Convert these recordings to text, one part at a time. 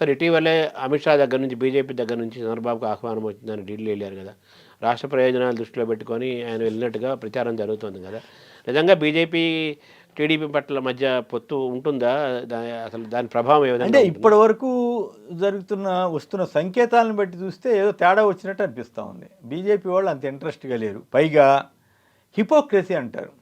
Sir ఇటీవలే అమిత్ షా దగ్గర నుంచి బీజేపీ దగ్గర నుంచి చంద్రబాబుకు ఆహ్వానం వచ్చిందని ఢిల్లీ వెళ్ళారు కదా. రాష్ట్ర ప్రయోజనాలు దృష్టిలో పెట్టుకొని ఆయన వెళ్ళినట్టుగా ప్రచారం జరుగుతుంది కదా. నిజంగా బీజేపీ టీడీపీ పట్ల మధ్య పొత్తు ఉంటుందా? అసలు దాని ప్రభావం ఏ విధంగా అంటే? ఇప్పటి వరకు జరుగుతున్న వస్తున్న సంకేతాలను బట్టి చూస్తే ఏదో తేడా వచ్చినట్టు అనిపిస్తూ ఉంది. బీజేపీ వాళ్ళు అంత ఇంట్రెస్ట్గా లేరు. పైగా హిపోక్రసీ అంటారు.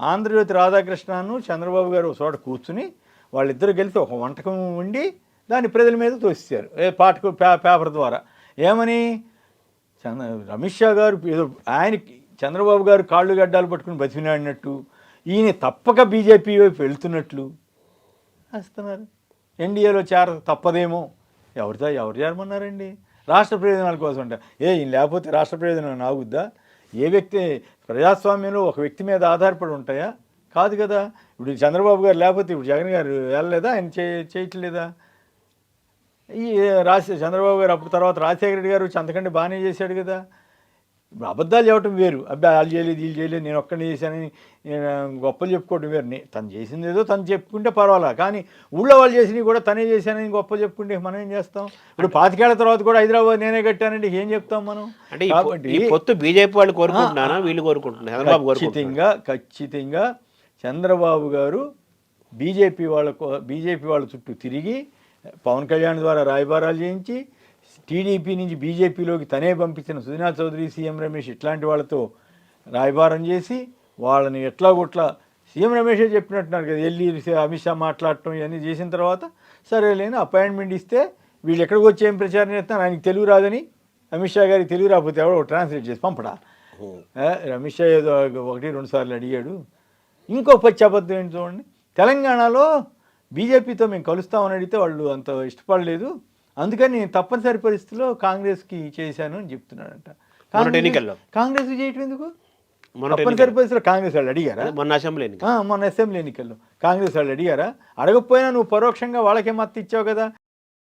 ఆంధ్రజ్యోతి రాధాకృష్ణను చంద్రబాబు గారు ఒక చోట కూర్చుని వాళ్ళిద్దరు కలిసి ఒక వంటకం ఉండి దాన్ని ప్రజల మీద తోసేశారు ఏ పాటకు పే పేపర్ ద్వారా. ఏమని? చంద్ర రమేష్ షా గారు ఏదో ఆయనకి చంద్రబాబు గారు కాళ్ళు గడ్డాలు పట్టుకుని బతిమినాడినట్టు ఈయన తప్పక బీజేపీ వైపు వెళ్తున్నట్లు. వస్తున్నారు ఎన్డీఏలో చేర తప్పదేమో. ఎవరితో ఎవరు చేరమన్నారండి? రాష్ట్ర ప్రయోజనాల కోసం అంట. ఏ ఈయన లేకపోతే రాష్ట్ర ప్రయోజనం ఆగుద్దా ఏ వ్యక్తి ప్రజాస్వామ్యంలో ఒక వ్యక్తి మీద ఆధారపడి ఉంటాయా? కాదు కదా. ఇప్పుడు చంద్రబాబు గారు లేకపోతే ఇప్పుడు జగన్ గారు వెళ్ళలేదా? ఆయన చే చేయట్లేదా? ఈ రాజశే చంద్రబాబు గారు అప్పుడు తర్వాత రాజశేఖర రెడ్డి గారు అంతకంటే బాగానే చేశాడు కదా. అబద్ధాలు చెప్పడం వేరు. అబ్బాయి వాళ్ళు చేయలేదు వీళ్ళు చేయలేదు నేను ఒక్కడిని చేశానని నేను గొప్పలు చెప్పుకోవడం వేరు. తను చేసింది ఏదో తను చెప్పుకుంటే పర్వాలా? కానీ ఊళ్ళో వాళ్ళు చేసినవి కూడా తనే చేశానని గొప్పలు చెప్పుకుంటే మనం ఏం చేస్తాం? ఇప్పుడు పాతికేళ్ళ తర్వాత కూడా హైదరాబాద్ నేనే కట్టానంటే ఏం చెప్తాం మనం? అంటే పొత్తు బీజేపీ వాళ్ళు కోరుకుంటున్నారా వీళ్ళు కోరుకుంటున్నారు? ఖచ్చితంగా ఖచ్చితంగా చంద్రబాబు గారు బీజేపీ వాళ్ళ బీజేపీ వాళ్ళ చుట్టూ తిరిగి పవన్ కళ్యాణ్ ద్వారా రాయబారాలు చేయించి టీడీపీ నుంచి బీజేపీలోకి తనే పంపించిన సుజనా చౌదరి సీఎం రమేష్ ఇట్లాంటి వాళ్ళతో రాయబారం చేసి వాళ్ళని ఎట్లా కొట్లా సీఎం రమేషే చెప్పినట్టున్నారు కదా వెళ్ళి అమిత్ షా మాట్లాడటం ఇవన్నీ చేసిన తర్వాత సరే లేని అపాయింట్మెంట్ ఇస్తే వీళ్ళు ఎక్కడికి వచ్చి ఏం ప్రచారం చేస్తున్నారు? ఆయనకి తెలుగు రాదని అమిత్ షా గారికి తెలుగు రాకపోతే ఎవడో ట్రాన్స్లేట్ చేసి పంపడా? రమేష్ షా ఏదో ఒకటి రెండు సార్లు అడిగాడు. ఇంకో పచ్చి అబద్ధం ఏంటి చూడండి. తెలంగాణలో బీజేపీతో మేము కలుస్తామని అడిగితే వాళ్ళు అంత ఇష్టపడలేదు. అందుకని నేను తప్పనిసరి పరిస్థితిలో కాంగ్రెస్కి చేశాను అని చెప్తున్నాడంట. కాంగ్రెస్ చేయటం ఎందుకు? తప్పనిసరి పరిస్థితిలో కాంగ్రెస్ వాళ్ళు అడిగారా? మొన్న అసెంబ్లీ మొన్న అసెంబ్లీ ఎన్నికల్లో. కాంగ్రెస్ వాళ్ళు అడిగారా? అడగకపోయినా నువ్వు పరోక్షంగా వాళ్ళకే మద్దతు ఇచ్చావు కదా.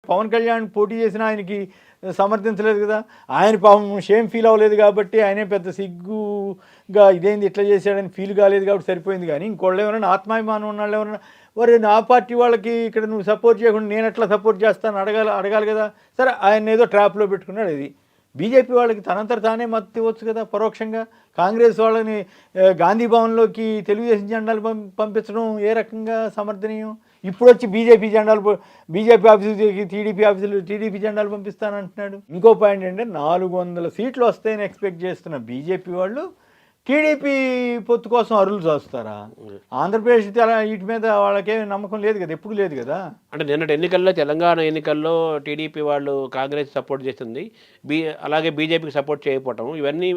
పవన్ కళ్యాణ్ పోటీ చేసిన ఆయనకి సమర్థించలేదు కదా. ఆయన పాపం షేమ్ ఫీల్ అవ్వలేదు కాబట్టి ఆయనే పెద్ద సిగ్గుగా ఇదేంది ఇట్లా చేశాడని ఫీల్ కాలేదు కాబట్టి సరిపోయింది కానీ ఇంకోళ్ళు ఎవరైనా ఆత్మాభిమానం ఉన్న వాళ్ళు ఎవరైనా మరి నా పార్టీ వాళ్ళకి ఇక్కడ నువ్వు సపోర్ట్ చేయకుండా నేను ఎట్లా సపోర్ట్ చేస్తాను అడగాలి అడగాలి కదా? సరే ఆయన ఏదో ట్రాప్లో పెట్టుకున్నాడు ఇది. బీజేపీ వాళ్ళకి తనంతర తానే మద్దతు ఇవ్వచ్చు కదా పరోక్షంగా? కాంగ్రెస్ వాళ్ళని గాంధీ భవన్లోకి తెలుగుదేశం జెండాలు పంపించడం ఏ రకంగా సమర్థనీయం? ఇప్పుడు వచ్చి బీజేపీ జెండాలు బీజేపీ ఆఫీసులకి టీడీపీ ఆఫీసులు టీడీపీ జెండాలు పంపిస్తానంటున్నాడు. ఇంకో పాయింట్ ఏంటంటే నాలుగు వందల సీట్లు వస్తాయని ఎక్స్పెక్ట్ చేస్తున్న బీజేపీ వాళ్ళు టీడీపీ పొత్తు కోసం అరులు చూస్తారా ఆంధ్రప్రదేశ్ వీటి మీద వాళ్ళకేం నమ్మకం లేదు కదా ఎప్పుడు లేదు కదా? అంటే నిన్నటి ఎన్నికల్లో తెలంగాణ ఎన్నికల్లో టీడీపీ వాళ్ళు కాంగ్రెస్ సపోర్ట్ చేస్తుంది. బీ అలాగే బీజేపీకి సపోర్ట్ చేయకపోవటం. ఇవన్నీ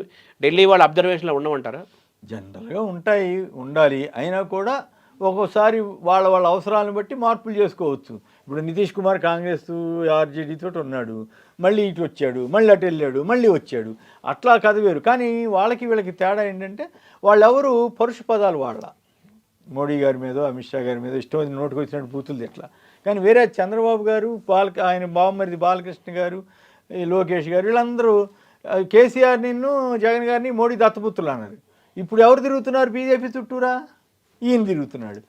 ఢిల్లీ వాళ్ళ అబ్జర్వేషన్లో ఉండమంటారా? జనరల్గా ఉంటాయి ఉండాలి. అయినా కూడా ఒక్కోసారి వాళ్ళ వాళ్ళ అవసరాలను బట్టి మార్పులు చేసుకోవచ్చు. ఇప్పుడు నితీష్ కుమార్ కాంగ్రెస్ ఆర్జేడీ ఉన్నాడు మళ్ళీ ఇటు వచ్చాడు మళ్ళీ అటు వెళ్ళాడు మళ్ళీ వచ్చాడు. అట్లా కథ వేరు. కానీ వాళ్ళకి వీళ్ళకి తేడా ఏంటంటే వాళ్ళెవరు పరుషు పదాలు వాళ్ళ. మోడీ గారి మీద అమిత్ షా గారి మీద ఇష్టం నోటుకు వచ్చినట్టు పూతులు ఎట్లా కానీ వేరే చంద్రబాబు గారు బాల ఆయన బావమరిది బాలకృష్ణ గారు ఈ లోకేష్ గారు వీళ్ళందరూ కేసీఆర్ నిన్ను జగన్ గారిని మోడీ దత్తపుత్రులు అన్నారు. ఇప్పుడు ఎవరు తిరుగుతున్నారు? బీజేపీ చుట్టూరా? ఈయన తిరుగుతున్నాడు.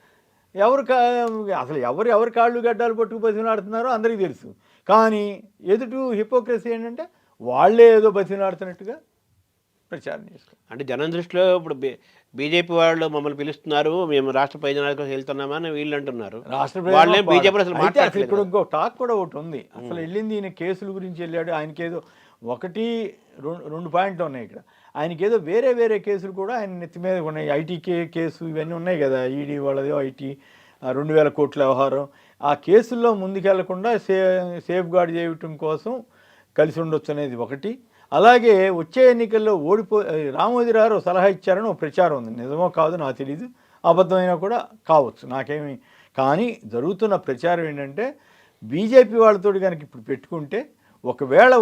ఎవరు అసలు ఎవరు ఎవరు కాళ్ళు గడ్డాలు పట్టుకు బతిమలాడుతున్నారో అందరికీ తెలుసు. కానీ ఎదుటి హిపోక్రసీ ఏంటంటే వాళ్ళే ఏదో బతిమలాడుతున్నట్టుగా ప్రచారం చేసుకో అంటే జనం దృష్టిలో ఇప్పుడు బీజేపీ వాళ్ళు మమ్మల్ని పిలుస్తున్నారు మేము రాష్ట్ర ప్రయోజనాల కోసం వెళ్తున్నామని వీళ్ళు అంటున్నారు. రాష్ట్ర వాళ్ళేం బీజేపీ అసలు ఇక్కడ ఇంకో టాక్ కూడా ఒకటి ఉంది. అసలు వెళ్ళింది ఈయన కేసుల గురించి వెళ్ళాడు ఆయనకి ఏదో ఒకటి రెండు రెండు పాయింట్లు ఉన్నాయి ఇక్కడ. ఆయనకి ఏదో వేరే వేరే కేసులు కూడా ఆయన నెత్తి మీద ఉన్నాయి. ఐటీ కే కేసు ఇవన్నీ ఉన్నాయి కదా ఈడీ వాళ్ళది ఐటీ రెండు వేల కోట్ల వ్యవహారం. ఆ కేసుల్లో ముందుకెళ్ళకుండా సే సేఫ్ గార్డ్ చేయటం కోసం కలిసి ఉండొచ్చు అనేది ఒకటి. అలాగే వచ్చే ఎన్నికల్లో ఓడిపో రామోజీరావు గారు సలహా ఇచ్చారని ఒక ప్రచారం ఉంది. నిజమో కాదో నాకు తెలియదు అబద్ధమైనా కూడా కావచ్చు నాకేమి కానీ జరుగుతున్న ప్రచారం ఏంటంటే బీజేపీ వాళ్ళతో కనుక ఇప్పుడు పెట్టుకుంటే ఒకవేళ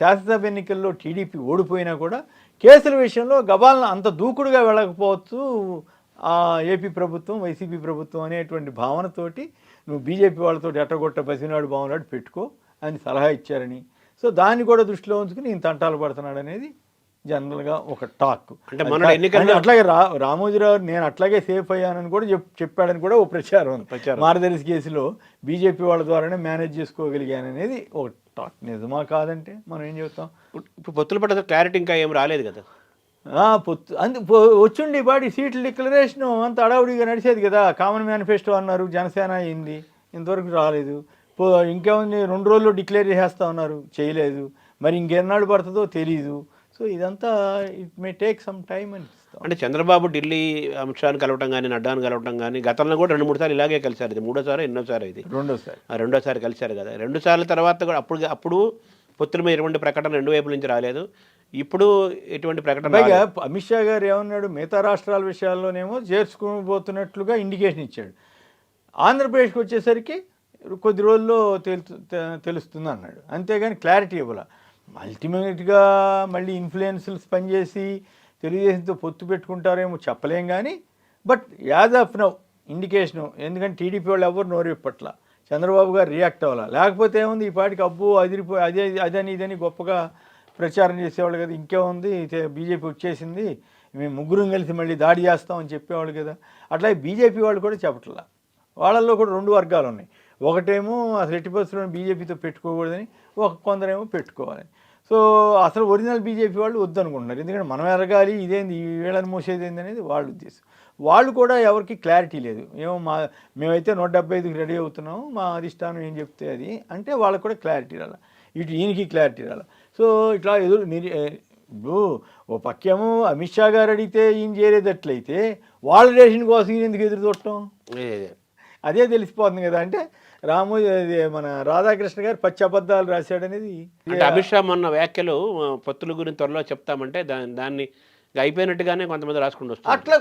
శాసనసభ ఎన్నికల్లో టీడీపీ ఓడిపోయినా కూడా కేసుల విషయంలో గబాలను అంత దూకుడుగా వెళ్ళకపోవచ్చు ఏపీ ప్రభుత్వం వైసీపీ ప్రభుత్వం అనేటువంటి భావనతోటి నువ్వు బీజేపీ వాళ్ళతో ఎట్టగొట్ట బసినాడు బాగున్నాడు పెట్టుకో అని సలహా ఇచ్చారని. సో దాన్ని కూడా దృష్టిలో ఉంచుకుని ఇంత తంటాలు పడుతున్నాడు అనేది జనరల్గా ఒక టాక్. అంటే అట్లాగే రా రామోజీరావు నేను అట్లాగే సేఫ్ అయ్యానని కూడా చెప్ చెప్పాడని కూడా ఒక ప్రచారం ఉంది. ప్రచారం. మార్దర్శి కేసులో బీజేపీ వాళ్ళ ద్వారానే మేనేజ్ చేసుకోగలిగాననేది ఒక టాక్. నిజమా కాదంటే మనం ఏం చెబుతాం ఇప్పుడు పొత్తుల పట్ల క్లారిటీ ఇంకా ఏం రాలేదు కదా. పొత్తు అందు వచ్చుండి బాడీ సీట్ల డిక్లరేషన్ అంత అడావుడిగా నడిచేది కదా. కామన్ మేనిఫెస్టో అన్నారు జనసేన అయింది ఇంతవరకు రాలేదు. ఇంకేముంది రెండు రోజుల్లో డిక్లేర్ చేసేస్తా ఉన్నారు చేయలేదు. మరి ఇంకెన్నాళ్ళు పడుతుందో తెలీదు. సో ఇదంతా it may take some time అనిపిస్తాం అంటే చంద్రబాబు ఢిల్లీ అమిత్ షాని కలవటం కానీ నడ్డాను కలవటం కానీ గతంలో కూడా రెండు మూడు సార్లు ఇలాగే కలిశారు. ఇది మూడోసారి ఎన్నోసారి ఇది. రెండోసారి. ఆ రెండోసారి కలిశారు కదా. రెండు సార్ల తర్వాత కూడా అప్పుడు అప్పుడు పొత్తుల మీద ఎటువంటి ప్రకటన రెండు వైపుల నుంచి రాలేదు. ఇప్పుడు ఎటువంటి ప్రకటన. అమిత్ షా గారు ఏమన్నాడు? మిగతా రాష్ట్రాల విషయాల్లోనేమో చేర్చుకోబోతున్నట్లుగా ఇండికేషన్ ఇచ్చాడు. ఆంధ్రప్రదేశ్కి వచ్చేసరికి కొద్ది రోజుల్లో తెలుస్తుంది అన్నాడు అంతేగాని క్లారిటీ ఇవ్వాల. అల్టిమేట్గా మళ్ళీ ఇన్ఫ్లుయెన్సెస్ పనిచేసి తెలుగుదేశంతో పొత్తు పెట్టుకుంటారేమో చెప్పలేం కానీ but as of now indication ఎందుకంటే టీడీపీ వాళ్ళు ఎవరు నోరిప్పట్ల చంద్రబాబు గారు రియాక్ట్ అవ్వాల? లేకపోతే ఏముంది ఈ పాటికి అబ్బో అదిరిపోయి అదే అదని ఇదని గొప్పగా ప్రచారం చేసేవాళ్ళు కదా ఇంకేముంది బీజేపీ వచ్చేసింది మేము ముగ్గురం కలిసి మళ్ళీ దాడి చేస్తామని చెప్పేవాళ్ళు కదా. అట్లా బీజేపీ వాళ్ళు కూడా చెప్పట్లా. వాళ్ళల్లో కూడా రెండు వర్గాలు ఉన్నాయి ఒకటేమో అసలు ఎట్టి పరిస్థితుల్లో బీజేపీతో పెట్టుకోకూడదని ఒక కొందరేమో పెట్టుకోవాలని సో అసలు ఒరిజినల్ బీజేపీ వాళ్ళు వద్దనుకుంటున్నారు. ఎందుకంటే మనం ఎరగాలి ఇదేంది ఈ వీళ్ళని మూసేది ఏంది అనేది వాళ్ళ ఉద్దేశం. వాళ్ళు కూడా ఎవరికి క్లారిటీ లేదు. ఏమో మా మేమైతే నూట డెబ్బై ఐదుకి రెడీ అవుతున్నాము మా అధిష్టానం ఏం చెప్తే అది అంటే వాళ్ళకి కూడా క్లారిటీ రాల. ఇటు ఈయనకి క్లారిటీ రాల. సో ఇట్లా ఎదురు నిరి ఇప్పుడు ఓ పక్కేమో అమిత్ షా గారు అడిగితే ఈయన చేరేటట్లయితే వాళ్ళ రేషన్ కోసం ఈయన ఎందుకు ఎదురు చూడటం. అదే తెలిసిపోతుంది కదా. అంటే రాము మన రాధాకృష్ణ గారు పచ్చి అబద్ధాలు రాశాడనేది అంటే అమిత్ షా మొన్న వ్యాఖ్యలు పొత్తుల గురించి త్వరలో చెప్తామంటే దాన్ని దాన్ని అయిపోయినట్టుగానే కొంతమంది రాసుకుంటూ అట్లా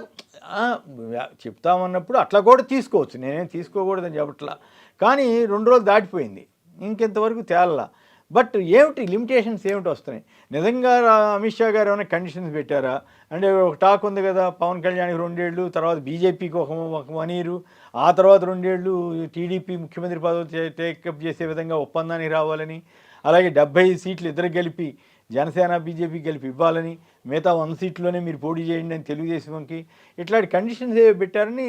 చెప్తామన్నప్పుడు అట్లా కూడా తీసుకోవచ్చు. నేనేం తీసుకోకూడదని చెప్పట్లా. కానీ రెండు రోజులు దాటిపోయింది. ఇంకెంతవరకు తేలలా. బట్ ఏమిటి లిమిటేషన్స్ ఏమిటి వస్తున్నాయి? నిజంగా అమిత్ షా గారు ఏమైనా కండిషన్స్ పెట్టారా? అంటే ఒక టాక్ ఉంది కదా పవన్ కళ్యాణ్కి రెండేళ్ళు తర్వాత బీజేపీకి ఒక ఒక మనీరు ఇయర్ ఆ తర్వాత రెండేళ్ళు టీడీపీ ముఖ్యమంత్రి పదవి టేకప్ చేసే విధంగా ఒప్పందానికి రావాలని అలాగే డెబ్బై సీట్లు ఇద్దరు కలిపి జనసేన బీజేపీ కలిపి ఇవ్వాలని మిగతా వంద సీట్లోనే మీరు పోటీ చేయండి అని తెలుగుదేశంకి ఇట్లాంటి కండిషన్స్ ఏవి పెట్టారని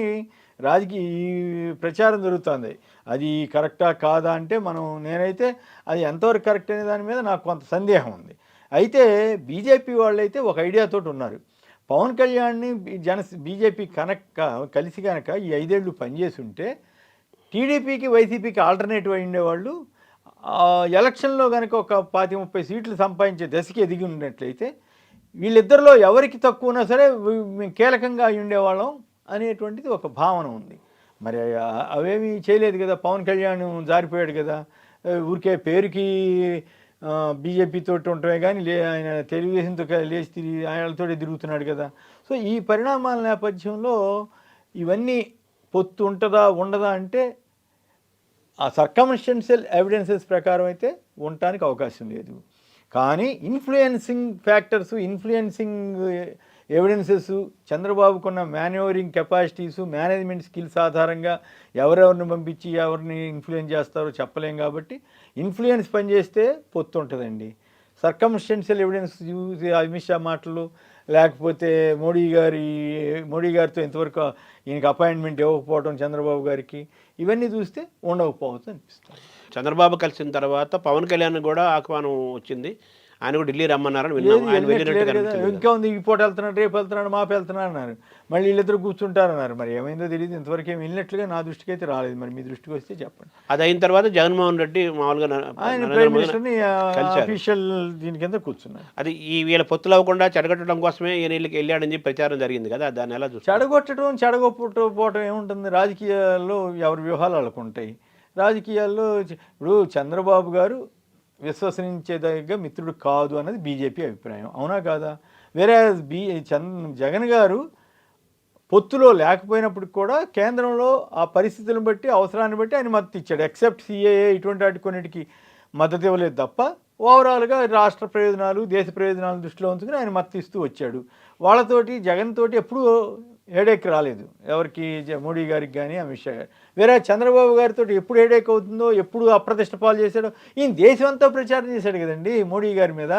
రాజకీయ ఈ ప్రచారం జరుగుతుంది. అది కరెక్టా కాదా అంటే మనం నేనైతే అది ఎంతవరకు కరెక్ట్ అనే దాని మీద నాకు కొంత సందేహం ఉంది. అయితే బీజేపీ వాళ్ళైతే ఒక ఐడియాతో ఉన్నారు. పవన్ కళ్యాణ్ని జన బీజేపీ కనెక్ట్ కలిసి కనుక ఈ ఐదేళ్ళు పనిచేసి ఉంటే టీడీపీకి వైసీపీకి ఆల్టర్నేటివ్ అయి ఉండేవాళ్ళు ఎలక్షన్లో కనుక ఒక పాతి ముప్పై సీట్లు సంపాదించే దశకి ఎదిగి ఉన్నట్లయితే వీళ్ళిద్దరిలో ఎవరికి తక్కువ ఉన్నా సరే మేము కీలకంగా ఉండేవాళ్ళం అనేటువంటిది ఒక భావన ఉంది. మరి అవేమీ చేయలేదు కదా పవన్ కళ్యాణ్ జారిపోయాడు కదా ఊరికే పేరుకి బీజేపీతో తోటి కానీ లే ఆయన తెలుగుదేశంతో లేచి తిరిగి ఆయనతో తిరుగుతున్నాడు కదా. సో ఈ పరిణామాల నేపథ్యంలో ఇవన్నీ పొత్తు ఉంటుందా ఉండదా అంటే ఆ సర్కమ్స్టెన్షియల్ ఎవిడెన్సెస్ ప్రకారం అయితే ఉండటానికి అవకాశం లేదు. కానీ ఇన్ఫ్లుయెన్సింగ్ ఫ్యాక్టర్స్ ఇన్ఫ్లుయెన్సింగ్ ఎవిడెన్సెస్ చంద్రబాబుకున్న మేనేవరింగ్ కెపాసిటీస్ మేనేజ్మెంట్ స్కిల్స్ ఆధారంగా ఎవరెవరిని పంపించి ఎవరిని ఇన్ఫ్లుయెన్స్ చేస్తారో చెప్పలేం కాబట్టి ఇన్ఫ్లుయెన్స్ పనిచేస్తే పొత్తు ఉంటుందండి. సర్కమ్స్టెన్షియల్ ఎవిడెన్స్ చూసి అమిత్ షా మాటలు లేకపోతే మోడీ గారి మోడీ గారితో ఇంతవరకు ఈయనకి అపాయింట్మెంట్ ఇవ్వకపోవడం చంద్రబాబు గారికి ఇవన్నీ చూస్తే ఉండకపోవచ్చు అనిపిస్తుంది. చంద్రబాబు కలిసిన తర్వాత పవన్ కళ్యాణ్ కూడా ఆహ్వానం వచ్చింది. ఆయన కూడా ఢిల్లీ రమ్మన్నారని విన్నాం. ఆయన వెళ్ళినట్టు. ఇంకా ఉంది ఈ పూట వెళ్తున్నాడు రేపు వెళ్తున్నాడు మాపు వెళ్తున్నాడు అన్నారు. మళ్ళీ వీళ్ళిద్దరు కూర్చుంటారు అన్నారు మరి ఏమైందో తెలియదు ఇంతవరకు ఏమి వెళ్ళినట్లుగా నా దృష్టికి అయితే రాలేదు. మరి మీ దృష్టికి వస్తే చెప్పండి. అది అయిన తర్వాత జగన్మోహన్ రెడ్డి మామూలుగా ఆయన ప్రైమ్ మినిస్టర్ని. అఫీషియల్ దీని కింద కూర్చున్నారు. అది ఈ వీళ్ళ పొత్తులు అవ్వకుండా చెడగట్టడం కోసమే ఈయన వీళ్ళకి వెళ్ళాడని చెప్పి ప్రచారం జరిగింది కదా. దాన్ని ఎలా చూస్తారు? చెడగొట్టడం చెడగొట్టకపోవటం ఏముంటుంది? రాజకీయాల్లో ఎవరి వ్యూహాలు వాళ్ళకు ఉంటాయి రాజకీయాల్లో ఇప్పుడు చంద్రబాబు గారు విశ్వసించేదగ్గ మిత్రుడు కాదు అన్నది బీజేపీ అభిప్రాయం. అవునా కాదా? వేరే బీ చంద్ర జగన్ గారు పొత్తులో లేకపోయినప్పటికి కూడా కేంద్రంలో ఆ పరిస్థితులను బట్టి అవసరాన్ని బట్టి ఆయన మద్దతు ఇచ్చాడు ఎక్సెప్ట్ సిఏఏ ఇటువంటి వాటి కొన్నిటికి మద్దతు ఇవ్వలేదు తప్ప ఓవరాల్గా రాష్ట్ర ప్రయోజనాలు దేశ ప్రయోజనాలు దృష్టిలో ఉంచుకుని ఆయన మద్దతు ఇస్తూ వచ్చాడు. వాళ్ళతోటి జగన్ తోటి ఎప్పుడూ హెడేక్ రాలేదు. ఎవరికి జ- మోడీ గారికి కానీ అమిత్ షా గారు వేరే చంద్రబాబు గారితో ఎప్పుడు హెడేక్ అవుతుందో ఎప్పుడు అప్రతిష్ట పాలు చేశాడో ఈయన దేశం అంతా ప్రచారం చేశాడు కదండి మోడీ గారి మీద.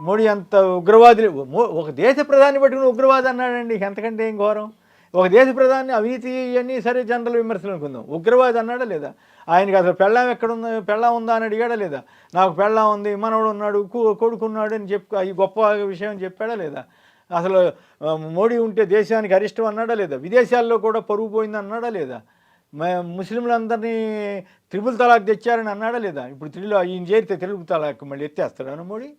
మోడీ అంత ఉగ్రవాదులు. ఒక దేశ ప్రధాని పట్టుకుని ఉగ్రవాది అన్నాడండి ఎంతకంటే ఏం ఘోరం? ఒక దేశ ప్రధాని అవినీతి ఇవన్నీ సరే జనరల్ విమర్శలు అనుకుందాం. ఉగ్రవాది అన్నాడా లేదా? ఆయనకి అసలు పెళ్ళాం ఎక్కడ ఉంది పెళ్ళాం ఉందా అని అడిగాడా లేదా? నాకు పెళ్ళాం ఉంది మనవడు ఉన్నాడు కొడుకున్నాడు అని చెప్పు ఈ గొప్ప విషయం అని చెప్పాడా లేదా? అసలు మోడీ ఉంటే దేశానికి అరిష్టం అన్నాడా లేదా? విదేశాల్లో కూడా పరుగు పోయింది అన్నాడా లేదా? ముస్లింలందరినీ త్రిపుల్ తలాక్ తెచ్చారని అన్నాడా లేదా? ఇప్పుడు త్రిలో ఈయన చేరితే తెలుగు తలాక్ మళ్ళీ ఎత్తేస్తాడా మోడీ?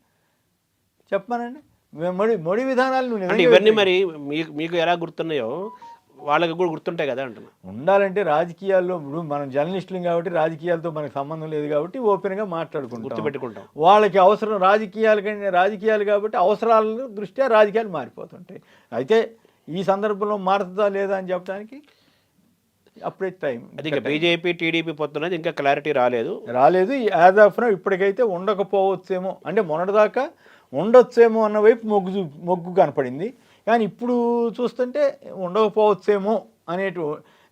చెప్పమానండి. మోడీ మోడీ విధానాలు నువ్వు ఇవన్నీ మరి మీకు మీకు ఎలా గుర్తున్నాయో వాళ్ళకి కూడా గుర్తుంటాయి కదా అంటున్నా. ఉండాలంటే రాజకీయాల్లో ఇప్పుడు మనం జర్నలిస్టులు కాబట్టి రాజకీయాలతో మనకు సంబంధం లేదు కాబట్టి ఓపెన్గా మాట్లాడుకుంటాం. గుర్తుపెట్టుకుంటాం. వాళ్ళకి అవసరం రాజకీయాలు కంటే రాజకీయాలు కాబట్టి అవసరాల దృష్ట్యా రాజకీయాలు మారిపోతుంటాయి. అయితే ఈ సందర్భంలో మారుతుందా లేదా అని చెప్పడానికి అప్పుడే టైం అది బీజేపీ టీడీపీ పొత్తున్నది ఇంకా క్లారిటీ రాలేదు. రాలేదు. యాజ్ ఆఫ్ ఇప్పటికైతే ఉండకపోవచ్చేమో. అంటే మొన్నటిదాకా ఉండొచ్చేమో అన్న వైపు మొగ్గు చూ- మొగ్గు కనపడింది. కానీ ఇప్పుడు చూస్తుంటే ఉండకపోవచ్చేమో అనేటు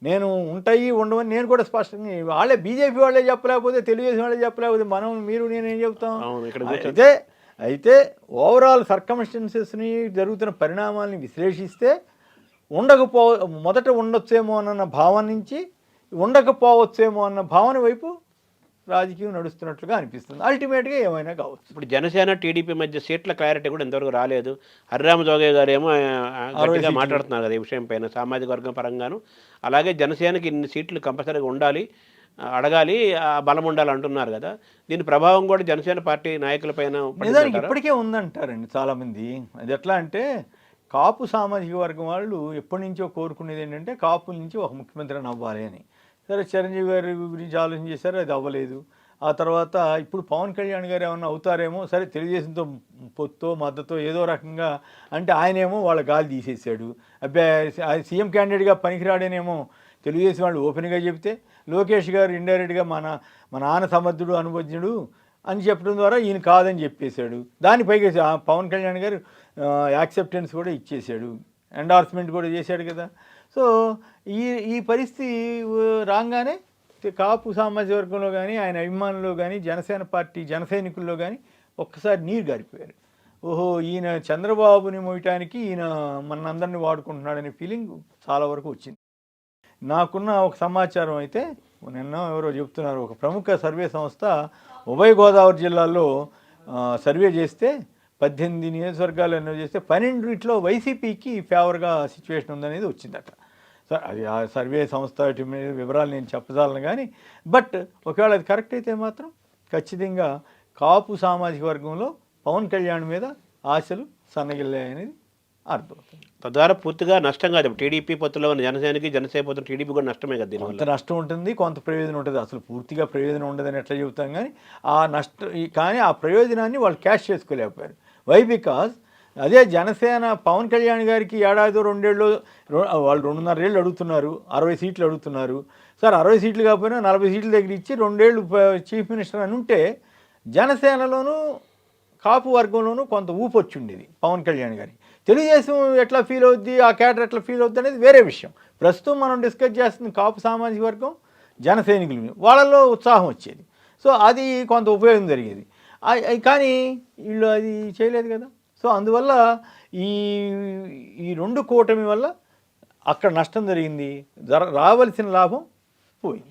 నేను ఉంటాయి ఉండవని నేను కూడా స్పష్టంగా వాళ్ళే బీజేపీ వాళ్ళే చెప్పలేకపోతే తెలుగుదేశం వాళ్ళే చెప్పలేకపోతే మనం మీరు నేను ఏం చెప్తాం? అయితే అయితే ఓవరాల్ సర్కమ్స్టెన్సెస్ని జరుగుతున్న పరిణామాలని విశ్లేషిస్తే ఉండకపో మొదట ఉండొచ్చేమో అన్న భావన నుంచి ఉండకపోవచ్చేమో అన్న భావన వైపు రాజకీయం నడుస్తున్నట్లుగా అనిపిస్తుంది. అల్టిమేట్గా ఏమైనా కావచ్చు. ఇప్పుడు జనసేన టీడీపీ మధ్య సీట్ల క్లారిటీ కూడా ఇంతవరకు రాలేదు. హరిరామ జోగే గారు ఏమో గట్టిగా మాట్లాడుతున్నారు కదా ఈ విషయం పైన సామాజిక వర్గం పరంగాను. అలాగే జనసేనకి ఇన్ని సీట్లు కంపల్సరీగా ఉండాలి అడగాలి ఆ బలం ఉండాలి అంటున్నారు కదా. దీని ప్రభావం కూడా జనసేన పార్టీ నాయకులపైన నిజానికి పడిందంటారా? ఇప్పటికే ఉందంటారండి చాలామంది. అది ఎట్లా అంటే కాపు సామాజిక వర్గం వాళ్ళు ఎప్పటి నుంచో కోరుకునేది ఏంటంటే కాపుల నుంచి ఒక ముఖ్యమంత్రిని అవ్వాలి అని. సరే చిరంజీవి గారి గురించి ఆలోచన చేశారు అది అవ్వలేదు. ఆ తర్వాత ఇప్పుడు పవన్ కళ్యాణ్ గారు ఏమన్నా అవుతారేమో సరే తెలుగుదేశంతో పొత్తో మద్దతో ఏదో రకంగా అంటే ఆయనేమో వాళ్ళ గాలి తీసేసాడు అబ్బాయి సీఎం క్యాండిడేట్గా పనికిరాడేనేమో తెలుగుదేశం వాళ్ళు ఓపెన్గా చెబితే లోకేష్ గారు ఇండైరెక్ట్గా మన మన నాన్న సమర్థుడు అనుభజ్ఞుడు అని చెప్పడం ద్వారా ఈయన కాదని చెప్పేశాడు. దానిపైగా ఆ పవన్ కళ్యాణ్ గారు యాక్సెప్టెన్స్ కూడా ఇచ్చేశాడు. ఎండార్స్మెంట్ కూడా చేశాడు కదా. సో ఈ ఈ పరిస్థితి రాగానే కాపు సామాజిక వర్గంలో కానీ ఆయన అభిమానులు కానీ జనసేన పార్టీ జన సైనికుల్లో కానీ ఒక్కసారి నీరు గారిపోయారు. ఓహో ఈయన చంద్రబాబుని మోయటానికి ఈయన మనందరినీ వాడుకుంటున్నాడనే ఫీలింగ్ చాలా వరకు వచ్చింది. నాకున్న ఒక సమాచారం అయితే నిన్న ఎవరో చెప్తున్నారు ఒక ప్రముఖ సర్వే సంస్థ ఉభయ గోదావరి జిల్లాలో సర్వే చేస్తే పద్దెనిమిది నియోజకవర్గాలు ఎన్నో చేస్తే పన్నెండిట్లో వైసీపీకి ఫేవర్గా సిచ్యువేషన్ ఉందనేది వచ్చిందట. అది ఆ సర్వే సంస్థ వాటి మీద వివరాలు నేను చెప్పజాలను కానీ బట్ ఒకవేళ అది కరెక్ట్ అయితే మాత్రం ఖచ్చితంగా కాపు సామాజిక వర్గంలో పవన్ కళ్యాణ్ మీద ఆశలు సన్నగిల్లాయనేది అర్థమవుతుంది. తద్వారా పూర్తిగా నష్టం కాదు. టీడీపీ పొత్తులో ఉన్న జనసేనకి జనసేన పొత్తు టీడీపీ కూడా నష్టమే కదా కొంత నష్టం ఉంటుంది కొంత ప్రయోజనం ఉంటుంది. అసలు పూర్తిగా ప్రయోజనం ఉండదని ఎట్లా చెబుతాం కానీ ఆ నష్టం కానీ ఆ ప్రయోజనాన్ని వాళ్ళు క్యాష్ చేసుకోలేకపోయారు. వై బికాజ్ అదే జనసేన పవన్ కళ్యాణ్ గారికి ఏడాది రెండేళ్ళు వాళ్ళు రెండున్నర ఏళ్ళు అడుగుతున్నారు అరవై సీట్లు అడుగుతున్నారు. సార్ అరవై సీట్లు కాకపోయినా నలభై సీట్ల దగ్గర ఇచ్చి రెండేళ్ళు చీఫ్ మినిస్టర్ అని ఉంటే జనసేనలోనూ కాపు వర్గంలోనూ కొంత ఊపు వచ్చి ఉండేది పవన్ కళ్యాణ్ గారికి. తెలుగుదేశం ఎట్లా ఫీల్ అవుద్ది ఆ క్యాడర్ ఎట్లా ఫీల్ అవుద్ది అనేది వేరే విషయం. ప్రస్తుతం మనం డిస్కస్ చేస్తుంది కాపు సామాజిక వర్గం జన సైనికుల వాళ్ళలో ఉత్సాహం వచ్చేది. సో అది కొంత ఉపయోగం జరిగేది. కానీ వీళ్ళు అది చేయలేదు కదా. సో అందువల్ల ఈ ఈ రెండు కూటమి వల్ల అక్కడ నష్టం జరిగింది. జర రావలసిన లాభం పోయింది.